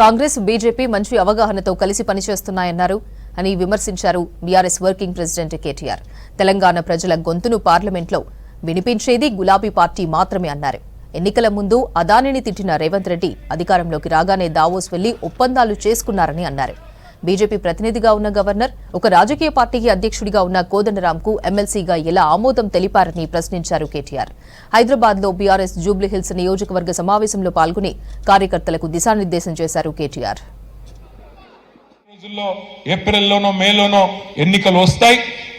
Congress BJP మంచి అవగాహనతో కలిసి పనిచేస్తున్నాయన్నారు అని విమర్శించారు BRS working president KTR. Telangana ప్రజల గొంతును పార్లమెంట్లో వినిపించేది గులాబీ పార్టీ మాత్రమే అన్నారు. ఎన్నికల ముందు అదానిని తిట్టిన రేవంత్ రెడ్డి అధికారంలోకి రాగానే దావోస్ వెళ్ళి ఒప్పందాలు చేసుకున్నారని అన్నారు. బీజేపీ ప్రతినిధిగా ఉన్న గవర్నర్ ఒక రాజకీయ పార్టీకి అధ్యక్షుడిగా ఉన్న కోదండరాంకు ఎమ్మెల్సీగా ఎలా ఆమోదం తెలిపారని ప్రశ్నించారు కేటీఆర్. హైదరాబాద్లో బీఆర్ఎస్ జూబ్లీహిల్స్ నియోజకవర్గ సమావేశంలో పాల్గొని కార్యకర్తలకు దిశానిర్దేశం చేశారు కేటీఆర్. ఏప్రిల్లోనో మేలోనో ఎన్నికలు వస్తాయి.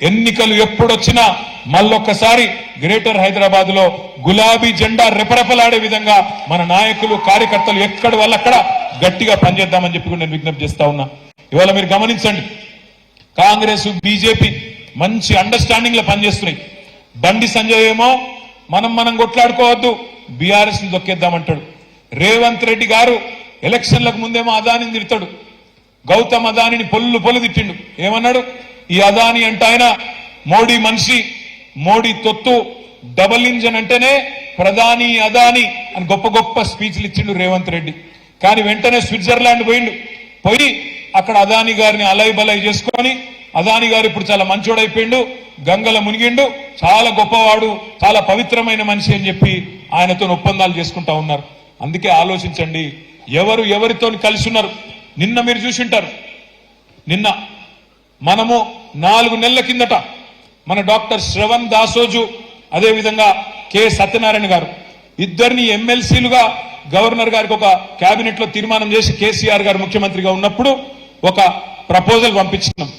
ఎన్నికలు ఎప్పుడొచ్చినా మళ్ళొక్కసారి గ్రేటర్ హైదరాబాద్లో గులాబీ జెండా రెపరెపలాడే విధంగా మన నాయకులు కార్యకర్తలు ఎక్కడి వాళ్ళక్కడ గట్టిగా పనిచేద్దామని చెప్పి నేను విజ్ఞప్తి చేస్తా ఉన్నా. ఇవాళ మీరు గమనించండి. కాంగ్రెస్ బీజేపీ మంచి అండర్స్టాండింగ్లో పనిచేస్తున్నాయి. బండి సంజయ్ ఏమో మనం మనం కొట్లాడుకోవద్దు బీఆర్ఎస్ని దొక్కేద్దామంటాడు. రేవంత్ రెడ్డి గారు ఎలక్షన్లకు ముందేమో అదానిని తిడతాడు. గౌతమ్ అదానిని పొల్లు పొల్లు తిట్టిండు. ఏమన్నాడు? ఈ అదాని అంటే ఆయన మోడీ మనిషి మోడీ తొత్తు డబల్ ఇంజన్ అంటేనే ప్రధాని అదాని అని గొప్ప గొప్ప స్పీచ్లు ఇచ్చిండు రేవంత్ రెడ్డి. కానీ వెంటనే స్విట్జర్లాండ్ పోయిండు. పోయి అక్కడ అదాని గారిని అలై బలై చేసుకొని అదాని గారు ఇప్పుడు చాలా మంచోడైపోయిండు గంగల మునిగిండు చాలా గొప్పవాడు చాలా పవిత్రమైన మనిషి అని చెప్పి ఆయనతో ఒప్పందాలు చేసుకుంటా ఉన్నారు. అందుకే ఆలోచించండి ఎవరు ఎవరితో కలిసి ఉన్నారు నిన్న మీరు చూసింటారు. నిన్న మనము నాలుగు నెలల కిందట మన డాక్టర్ శ్రవణ్ దాసోజు అదేవిధంగా కె. సత్యనారాయణ గారు ఇద్దరిని ఎమ్మెల్సీలుగా గవర్నర్ గారికి ఒక కేబినెట్లో తీర్మానం చేసి కేసీఆర్ గారు ముఖ్యమంత్రిగా ఉన్నప్పుడు ఒక ప్రపోజల్ పంపించినాం.